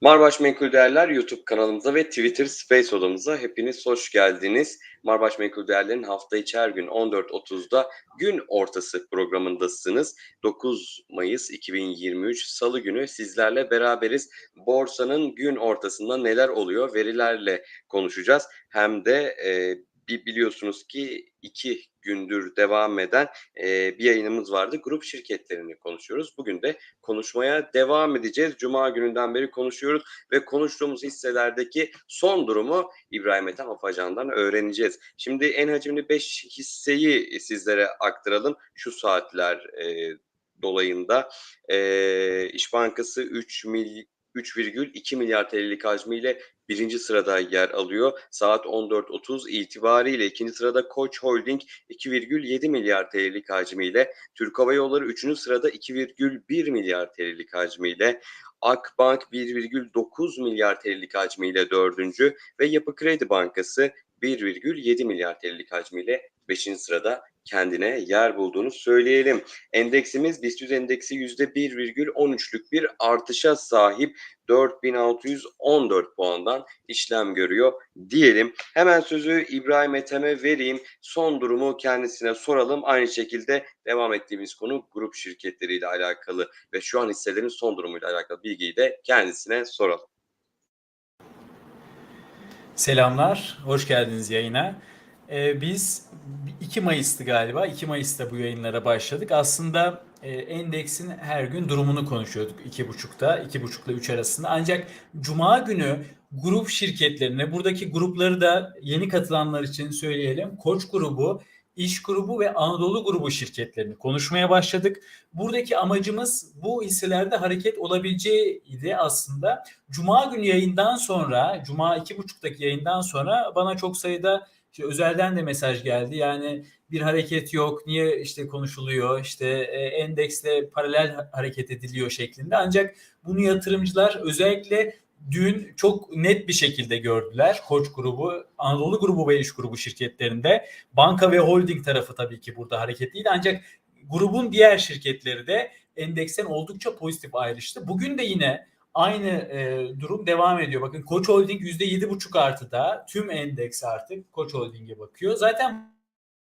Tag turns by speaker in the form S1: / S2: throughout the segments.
S1: Marbaş Menkul Değerler YouTube kanalımıza ve Twitter Space odamıza hepiniz hoş geldiniz. Marbaş Menkul Değerler'in hafta içi her gün 14.30'da gün ortası programındasınız. 9 Mayıs 2023 Salı günü sizlerle beraberiz. Borsanın gün ortasında neler oluyor verilerle konuşacağız. Hem de e, biliyorsunuz ki iki gündür devam eden e, bir yayınımız vardı. Grup şirketlerini konuşuyoruz. Bugün de konuşmaya devam edeceğiz. Cuma gününden beri konuşuyoruz ve konuştuğumuz hisselerdeki son durumu İbrahim Ethem Afacan'dan öğreneceğiz. Şimdi en hacimli 5 hisseyi sizlere aktaralım. Şu saatler e, dolayında e, İş Bankası 3 mil 3,2 milyar TL'lik hacmiyle birinci sırada yer alıyor. Saat 14.30 itibariyle ikinci sırada Koç Holding 2,7 milyar TL'lik hacmiyle, Türk Hava Yolları 3. sırada 2,1 milyar TL'lik hacmiyle, Akbank 1,9 milyar TL'lik hacmiyle dördüncü ve Yapı Kredi Bankası 1,7 milyar TL'lik hacmiyle 5. sırada kendine yer bulduğunu söyleyelim. Endeksimiz BIST endeksi %1,13'lük bir artışa sahip 4614 puandan işlem görüyor diyelim. Hemen sözü İbrahim Ethem'e vereyim. Son durumu kendisine soralım. Aynı şekilde devam ettiğimiz konu grup şirketleriyle alakalı ve şu an hisselerin son durumuyla alakalı bilgiyi de kendisine soralım.
S2: Selamlar, hoş geldiniz yayına. Ee, biz 2 Mayıs'tı galiba, 2 Mayıs'ta bu yayınlara başladık. Aslında e, endeksin her gün durumunu konuşuyorduk 2.30'da, 2.30 ile 3 arasında. Ancak Cuma günü grup şirketlerine, buradaki grupları da yeni katılanlar için söyleyelim. Koç grubu, İş grubu ve Anadolu grubu şirketlerini konuşmaya başladık. Buradaki amacımız bu hisselerde hareket olabileceğiydi aslında. Cuma günü yayından sonra, Cuma iki buçuktaki yayından sonra bana çok sayıda işte özelden de mesaj geldi. Yani bir hareket yok, niye işte konuşuluyor, işte e, endeksle paralel hareket ediliyor şeklinde. Ancak bunu yatırımcılar özellikle dün çok net bir şekilde gördüler. Koç grubu, Anadolu grubu ve iş grubu şirketlerinde. Banka ve holding tarafı tabii ki burada hareketliydi. Ancak grubun diğer şirketleri de endeksten oldukça pozitif ayrıştı. Bugün de yine aynı e, durum devam ediyor. Bakın Koç Holding %7,5 artıda. Tüm endeks artık Koç Holding'e bakıyor. Zaten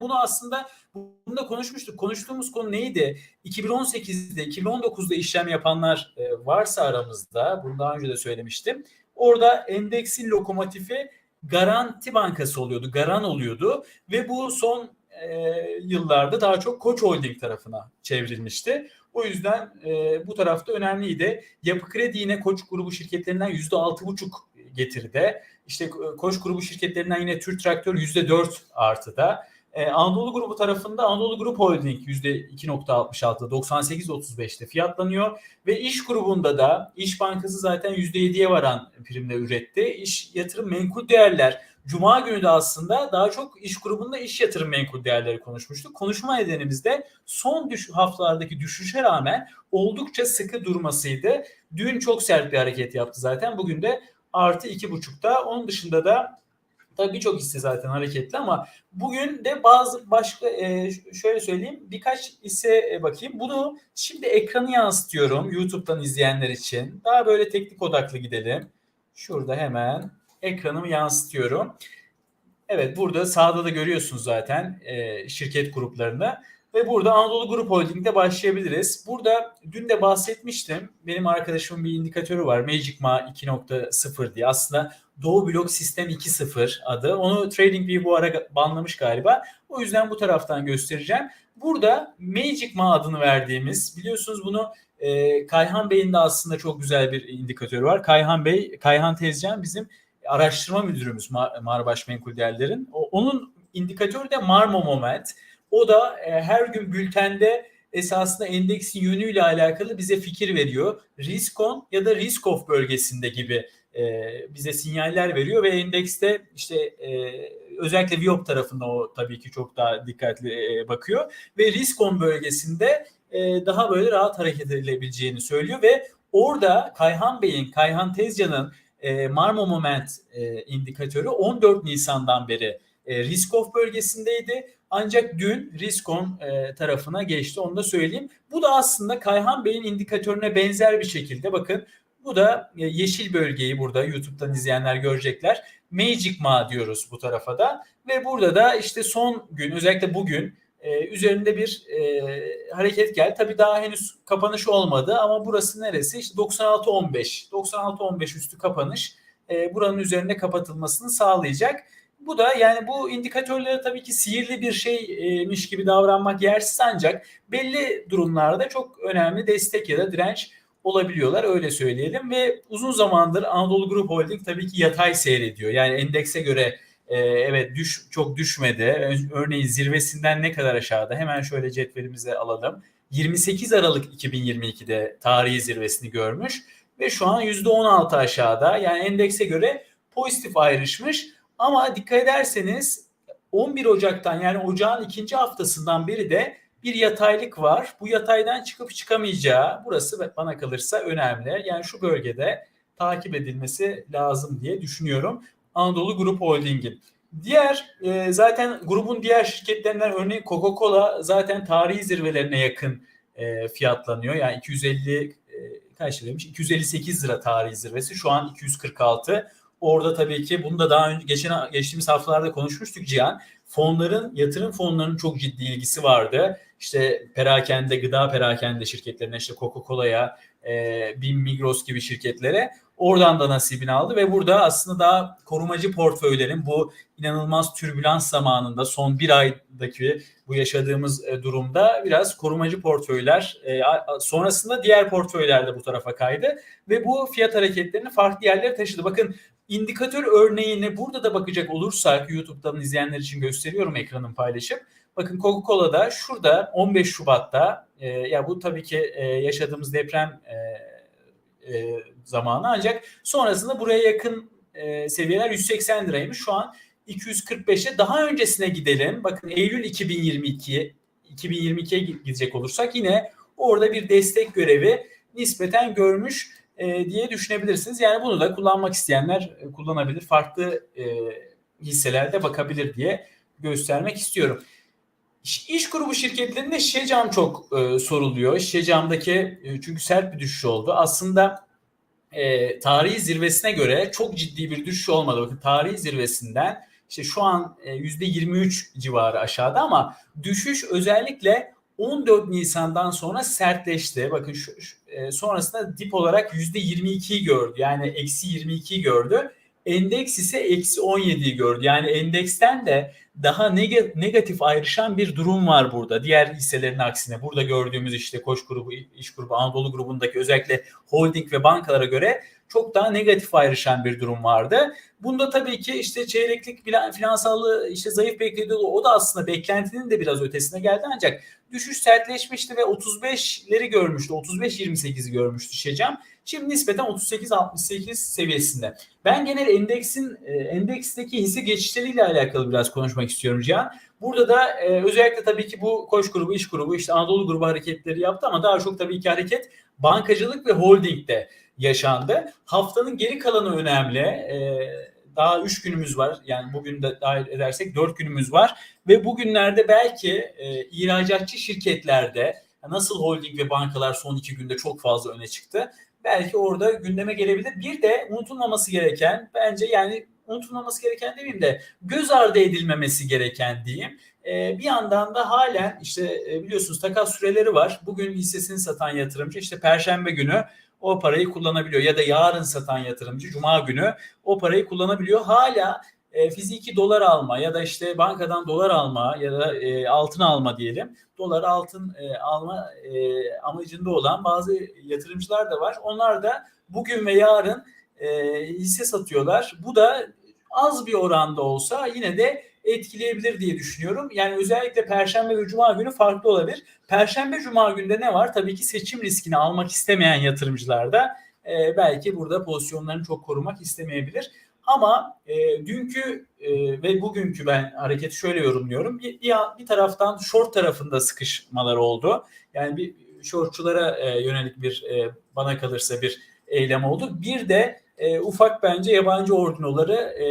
S2: bunu aslında bunu da konuşmuştuk. Konuştuğumuz konu neydi? 2018'de, 2019'da işlem yapanlar e, varsa aramızda, bunu daha önce de söylemiştim. Orada endeksin lokomotifi Garanti Bankası oluyordu, Garan oluyordu ve bu son e, yıllarda daha çok Koç Holding tarafına çevrilmişti. O yüzden e, bu tarafta önemliydi. Yapı Kredi yine Koç grubu şirketlerinden yüzde altı buçuk getiride. İşte Koç grubu şirketlerinden yine Türk Traktör yüzde dört artıda. Ee, Anadolu grubu tarafında Anadolu Grup Holding %2.66'da 98.35'te fiyatlanıyor ve iş grubunda da İş Bankası zaten %7'ye varan primle üretti. İş yatırım menkul değerler Cuma günü de aslında daha çok iş grubunda iş yatırım menkul değerleri konuşmuştuk. Konuşma nedenimiz de son düş haftalardaki düşüşe rağmen oldukça sıkı durmasıydı. Dün çok sert bir hareket yaptı zaten. Bugün de artı iki buçukta. Onun dışında da Tabii birçok hisse zaten hareketli ama bugün de bazı başka e, şöyle söyleyeyim birkaç hisse e, bakayım. Bunu şimdi ekranı yansıtıyorum YouTube'dan izleyenler için. Daha böyle teknik odaklı gidelim. Şurada hemen ekranımı yansıtıyorum. Evet burada sağda da görüyorsunuz zaten e, şirket gruplarını. Ve burada Anadolu Grup Holding'de başlayabiliriz. Burada dün de bahsetmiştim. Benim arkadaşımın bir indikatörü var. Magic Ma 2.0 diye. Aslında Doğu Blok Sistem 2.0 adı. Onu TradingView bu ara banlamış galiba. O yüzden bu taraftan göstereceğim. Burada Magic Ma adını verdiğimiz biliyorsunuz bunu e, Kayhan Bey'in de aslında çok güzel bir indikatörü var. Kayhan Bey, Kayhan Tezcan bizim araştırma müdürümüz Mar Marbaş Menkul Değerler'in. Onun indikatörü de Marmo Moment. O da e, her gün bültende esasında endeksin yönüyle alakalı bize fikir veriyor. Risk on ya da risk off bölgesinde gibi e, bize sinyaller veriyor ve endekste işte e, özellikle Viop tarafında o tabii ki çok daha dikkatli e, bakıyor ve risk on bölgesinde e, daha böyle rahat hareket edilebileceğini söylüyor ve orada Kayhan Bey'in, Kayhan Tezcan'ın e, Marmo Moment e, indikatörü 14 Nisan'dan beri e, risk off bölgesindeydi. Ancak dün Riskon e, tarafına geçti onu da söyleyeyim. Bu da aslında Kayhan Bey'in indikatörüne benzer bir şekilde bakın Bu da e, yeşil bölgeyi burada YouTube'dan izleyenler görecekler. Magic Ma diyoruz bu tarafa da ve burada da işte son gün özellikle bugün e, üzerinde bir e, hareket geldi. Tabii daha henüz kapanış olmadı ama burası neresi? İşte 96.15. 96.15 üstü kapanış e, buranın üzerinde kapatılmasını sağlayacak. Bu da yani bu indikatörlere tabii ki sihirli bir şeymiş gibi davranmak yersiz ancak belli durumlarda çok önemli destek ya da direnç olabiliyorlar öyle söyleyelim ve uzun zamandır Anadolu Group Holding tabii ki yatay seyrediyor. Yani endekse göre e, evet düş çok düşmedi. Örneğin zirvesinden ne kadar aşağıda? Hemen şöyle cetvelimize alalım. 28 Aralık 2022'de tarihi zirvesini görmüş ve şu an %16 aşağıda. Yani endekse göre pozitif ayrışmış. Ama dikkat ederseniz 11 Ocak'tan yani ocağın ikinci haftasından beri de bir yataylık var. Bu yataydan çıkıp çıkamayacağı burası bana kalırsa önemli. Yani şu bölgede takip edilmesi lazım diye düşünüyorum. Anadolu Grup Holding'in. Diğer e, zaten grubun diğer şirketlerinden örneğin Coca-Cola zaten tarihi zirvelerine yakın e, fiyatlanıyor. Yani 250 e, kaç liraymış? 258 lira tarihi zirvesi. Şu an 246. Orada tabii ki bunu da daha önce geçen geçtiğimiz haftalarda konuşmuştuk Cihan. Fonların, yatırım fonlarının çok ciddi ilgisi vardı. İşte perakende, gıda perakende şirketlerine, işte Coca-Cola'ya, e, BİM, Migros gibi şirketlere oradan da nasibini aldı ve burada aslında daha korumacı portföylerin bu inanılmaz türbülans zamanında son bir aydaki bu yaşadığımız e, durumda biraz korumacı portföyler e, sonrasında diğer portföyler de bu tarafa kaydı ve bu fiyat hareketlerini farklı yerlere taşıdı. Bakın indikatör örneğine burada da bakacak olursak YouTube'dan izleyenler için gösteriyorum ekranın paylaşıp. Bakın Coca-Cola'da şurada 15 Şubat'ta e, ya bu tabii ki yaşadığımız deprem e, zamanı ancak sonrasında buraya yakın e, seviyeler 180 liraymış. Şu an 245'e daha öncesine gidelim. Bakın Eylül 2022 2022'ye gidecek olursak yine orada bir destek görevi nispeten görmüş e, diye düşünebilirsiniz. Yani bunu da kullanmak isteyenler e, kullanabilir. Farklı e, hisselerde bakabilir diye göstermek istiyorum. İş, iş grubu şirketlerinde Şecam çok e, soruluyor. Şecam'daki e, çünkü sert bir düşüş oldu. Aslında e, tarihi zirvesine göre çok ciddi bir düşüş olmadı. Bakın tarihi zirvesinden işte şu an e, %23 civarı aşağıda ama düşüş özellikle 14 Nisan'dan sonra sertleşti. Bakın şu, şu e, sonrasında dip olarak %22'yi gördü. Yani eksi 22'yi gördü. Endeks ise eksi 17'yi gördü. Yani endeksten de daha neg- negatif ayrışan bir durum var burada. Diğer hisselerin aksine burada gördüğümüz işte Koç grubu, İş grubu, Anadolu grubundaki özellikle holding ve bankalara göre çok daha negatif ayrışan bir durum vardı. Bunda tabii ki işte çeyreklik finansallığı işte zayıf beklediği o da aslında beklentinin de biraz ötesine geldi ancak düşüş sertleşmişti ve 35'leri görmüştü. 35-28'i görmüştü Şecam. Şimdi nispeten 38-68 seviyesinde. Ben genel endeksin e, endeksteki hisse geçişleriyle alakalı biraz konuşmak istiyorum Cihan. Burada da e, özellikle tabii ki bu Koç grubu, iş grubu, işte Anadolu grubu hareketleri yaptı ama daha çok tabii ki hareket bankacılık ve holdingde yaşandı. Haftanın geri kalanı önemli. E, daha 3 günümüz var. Yani bugün de dahil edersek 4 günümüz var. Ve bugünlerde belki e, ihracatçı şirketlerde nasıl holding ve bankalar son 2 günde çok fazla öne çıktı. Belki orada gündeme gelebilir. Bir de unutulmaması gereken bence yani unutulmaması gereken demeyeyim de göz ardı edilmemesi gereken diyeyim. Ee, bir yandan da halen işte e, biliyorsunuz takas süreleri var. Bugün hissesini satan yatırımcı işte perşembe günü o parayı kullanabiliyor ya da yarın satan yatırımcı cuma günü o parayı kullanabiliyor. Hala e, fiziki dolar alma ya da işte bankadan dolar alma ya da e, altın alma diyelim. Dolar altın e, alma e, amacında olan bazı yatırımcılar da var. Onlar da bugün ve yarın e, hisse satıyorlar. Bu da az bir oranda olsa yine de etkileyebilir diye düşünüyorum. Yani özellikle Perşembe ve Cuma günü farklı olabilir. Perşembe Cuma günde ne var? Tabii ki seçim riskini almak istemeyen yatırımcılar da e, belki burada pozisyonlarını çok korumak istemeyebilir. Ama e, dünkü e, ve bugünkü ben hareketi şöyle yorumluyorum. Bir, bir, bir taraftan short tarafında sıkışmalar oldu. Yani bir shortçulara e, yönelik bir e, bana kalırsa bir eylem oldu. Bir de e, ufak bence yabancı ordinoları e,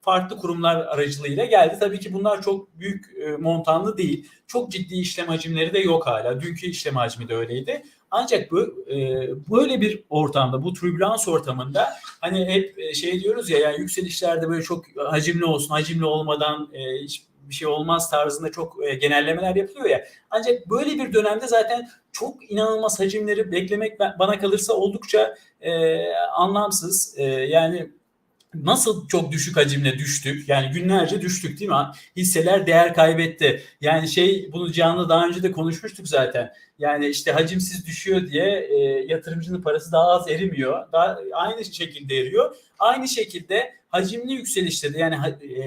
S2: farklı kurumlar aracılığıyla geldi. Tabii ki bunlar çok büyük e, montanlı değil. Çok ciddi işlem hacimleri de yok hala. Dünkü işlem hacmi de öyleydi. Ancak bu e, böyle bir ortamda, bu tribülans ortamında hani hep e, şey diyoruz ya yani yükselişlerde böyle çok hacimli olsun, hacimli olmadan e, hiç bir şey olmaz tarzında çok e, genellemeler yapılıyor ya. Ancak böyle bir dönemde zaten çok inanılmaz hacimleri beklemek bana kalırsa oldukça e, anlamsız. E, yani nasıl çok düşük hacimle düştük? Yani günlerce düştük değil mi? Hisseler değer kaybetti. Yani şey bunu canlı daha önce de konuşmuştuk zaten. Yani işte hacimsiz düşüyor diye e, yatırımcının parası daha az erimiyor. Daha aynı şekilde eriyor. Aynı şekilde hacimli yükselişte de yani e,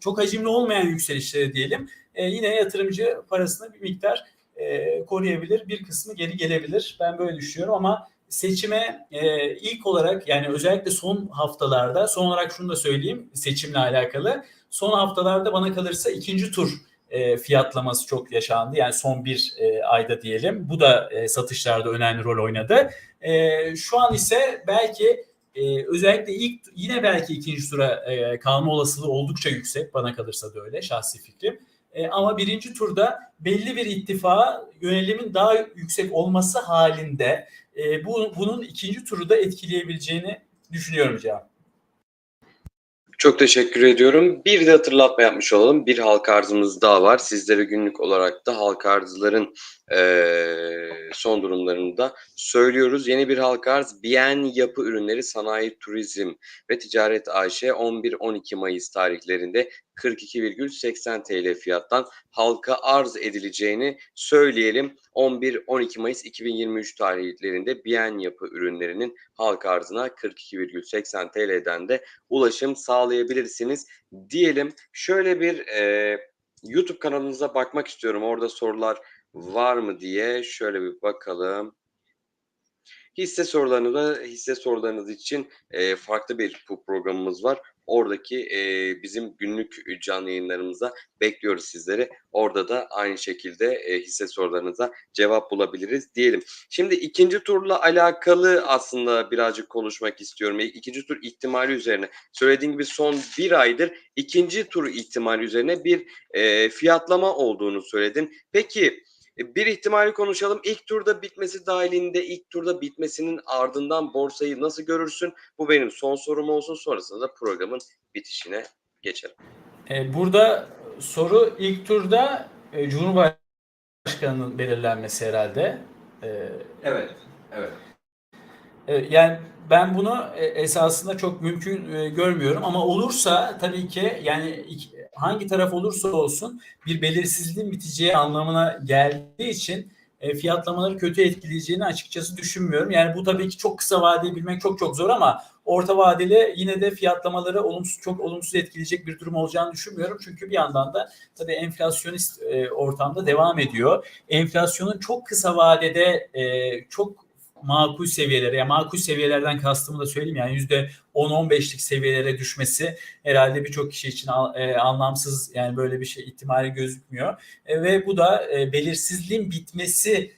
S2: çok hacimli olmayan yükselişleri diyelim e, yine yatırımcı parasını bir miktar e, koruyabilir. Bir kısmı geri gelebilir. Ben böyle düşünüyorum ama seçime e, ilk olarak yani özellikle son haftalarda son olarak şunu da söyleyeyim seçimle alakalı son haftalarda bana kalırsa ikinci tur e, fiyatlaması çok yaşandı. Yani son bir e, ayda diyelim. Bu da e, satışlarda önemli rol oynadı. E, şu an ise belki e, özellikle ilk yine belki ikinci tura e, kalma olasılığı oldukça yüksek. Bana kalırsa da öyle şahsi fikrim. E, ama birinci turda belli bir ittifağa yönelimin daha yüksek olması halinde e, bu, bunun ikinci turu da etkileyebileceğini düşünüyorum Cihan.
S1: Çok teşekkür ediyorum. Bir de hatırlatma yapmış olalım. Bir halka arzımız daha var. Sizlere günlük olarak da halka arzların e, son durumlarını da söylüyoruz. Yeni bir halka arz Biyen Yapı Ürünleri Sanayi Turizm ve Ticaret AŞ 11-12 Mayıs tarihlerinde 42,80 TL fiyattan halka arz edileceğini söyleyelim. 11-12 Mayıs 2023 tarihlerinde Biyen Yapı ürünlerinin halka arzına 42,80 TL'den de ulaşım sağlayabilirsiniz diyelim. Şöyle bir e, YouTube kanalınıza bakmak istiyorum. Orada sorular var mı diye şöyle bir bakalım. Hisse sorularını da hisse sorularınız için e, farklı bir programımız var. Oradaki e, bizim günlük canlı yayınlarımıza bekliyoruz sizleri. Orada da aynı şekilde e, hisse sorularınıza cevap bulabiliriz diyelim. Şimdi ikinci turla alakalı aslında birazcık konuşmak istiyorum. E, ikinci tur ihtimali üzerine. Söylediğim gibi son bir aydır ikinci tur ihtimali üzerine bir e, fiyatlama olduğunu söyledin. Peki bir ihtimali konuşalım. İlk turda bitmesi dahilinde ilk turda bitmesinin ardından borsayı nasıl görürsün? Bu benim son sorum olsun. Sonrasında da programın bitişine geçelim.
S2: E, burada soru ilk turda e, Cumhurbaşkanı'nın belirlenmesi herhalde.
S1: Evet, evet.
S2: Yani ben bunu esasında çok mümkün görmüyorum ama olursa tabii ki yani hangi taraf olursa olsun bir belirsizliğin biteceği anlamına geldiği için e, fiyatlamaları kötü etkileyeceğini açıkçası düşünmüyorum. Yani bu tabii ki çok kısa vadeyi bilmek çok çok zor ama orta vadeli yine de fiyatlamaları olumsuz çok olumsuz etkileyecek bir durum olacağını düşünmüyorum. Çünkü bir yandan da tabii enflasyonist e, ortamda devam ediyor. Enflasyonun çok kısa vadede e, çok makul seviyelere, ya makul seviyelerden kastımı da söyleyeyim yani yüzde 10-15'lik seviyelere düşmesi herhalde birçok kişi için e, anlamsız yani böyle bir şey ihtimali gözükmüyor. E, ve bu da e, belirsizliğin bitmesi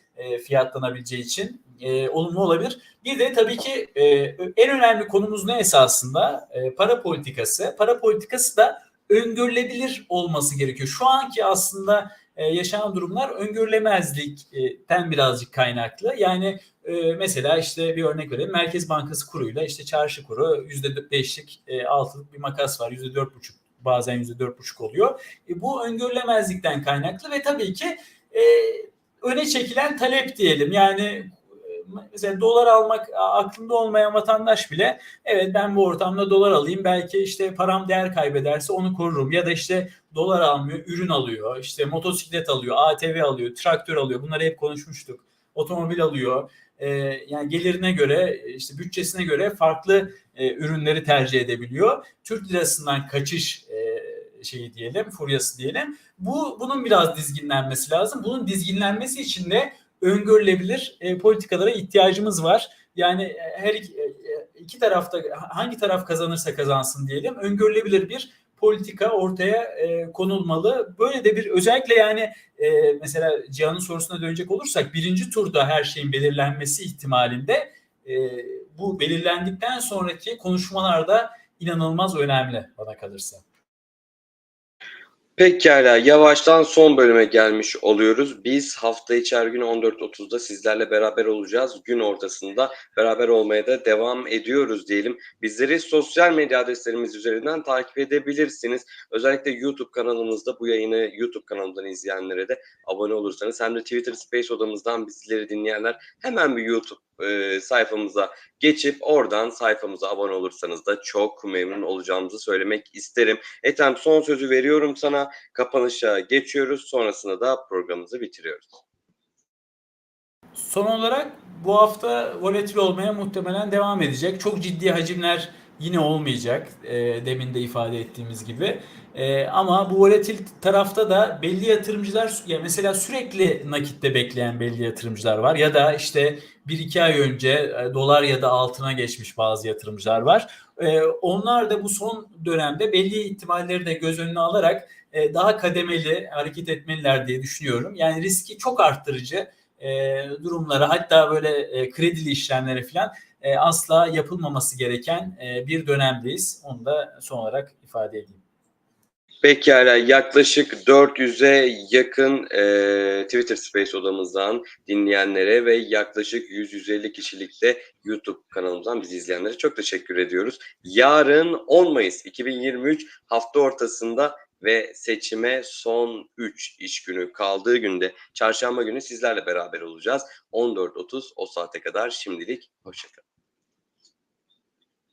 S2: fiyatlanabileceği için olumlu olabilir. Bir de tabii ki en önemli konumuz ne esasında? Para politikası. Para politikası da öngörülebilir olması gerekiyor. Şu anki aslında e, yaşanan durumlar öngörülemezlikten birazcık kaynaklı. Yani e, mesela işte bir örnek verelim. Merkez Bankası kuruyla işte çarşı kuru %5'lik e, altılık bir makas var. %4,5 bazen %4,5 oluyor. Bu öngörülemezlikten kaynaklı ve tabii ki öne çekilen talep diyelim. Yani mesela dolar almak aklında olmayan vatandaş bile evet ben bu ortamda dolar alayım belki işte param değer kaybederse onu korurum. Ya da işte dolar almıyor ürün alıyor işte motosiklet alıyor ATV alıyor traktör alıyor. Bunları hep konuşmuştuk. Otomobil alıyor. Yani gelirine göre işte bütçesine göre farklı ürünleri tercih edebiliyor. Türk lirasından kaçış şeyi diyelim furyası diyelim. Bu bunun biraz dizginlenmesi lazım. Bunun dizginlenmesi için de öngörülebilir e, politikalara ihtiyacımız var. Yani e, her iki, e, iki tarafta hangi taraf kazanırsa kazansın diyelim öngörülebilir bir politika ortaya e, konulmalı. Böyle de bir özellikle yani e, mesela Cihan'ın sorusuna dönecek olursak birinci turda her şeyin belirlenmesi ihtimalinde e, bu belirlendikten sonraki konuşmalarda inanılmaz önemli bana kalırsa.
S1: Pekala yavaştan son bölüme gelmiş oluyoruz. Biz hafta içi her gün 14.30'da sizlerle beraber olacağız. Gün ortasında beraber olmaya da devam ediyoruz diyelim. Bizleri sosyal medya adreslerimiz üzerinden takip edebilirsiniz. Özellikle YouTube kanalımızda bu yayını YouTube kanalından izleyenlere de abone olursanız hem de Twitter Space odamızdan bizleri dinleyenler hemen bir YouTube e, sayfamıza geçip oradan sayfamıza abone olursanız da çok memnun olacağımızı söylemek isterim. Ethem son sözü veriyorum sana. Kapanışa geçiyoruz. Sonrasında da programımızı bitiriyoruz.
S2: Son olarak bu hafta volatil olmaya muhtemelen devam edecek. Çok ciddi hacimler yine olmayacak. E, demin de ifade ettiğimiz gibi. E, ama bu volatil tarafta da belli yatırımcılar ya mesela sürekli nakitte bekleyen belli yatırımcılar var ya da işte 1-2 ay önce e, dolar ya da altına geçmiş bazı yatırımcılar var. E, onlar da bu son dönemde belli ihtimalleri de göz önüne alarak e, daha kademeli hareket etmeliler diye düşünüyorum. Yani riski çok arttırıcı e, durumlara hatta böyle e, kredili işlemlere falan e, asla yapılmaması gereken e, bir dönemdeyiz. Onu da son olarak ifade edeyim.
S1: Pekala yaklaşık 400'e yakın e, Twitter Space odamızdan dinleyenlere ve yaklaşık 100-150 kişilikte YouTube kanalımızdan bizi izleyenlere çok teşekkür ediyoruz. Yarın 10 Mayıs 2023 hafta ortasında ve seçime son 3 iş günü kaldığı günde çarşamba günü sizlerle beraber olacağız. 14.30 o saate kadar şimdilik hoşçakalın.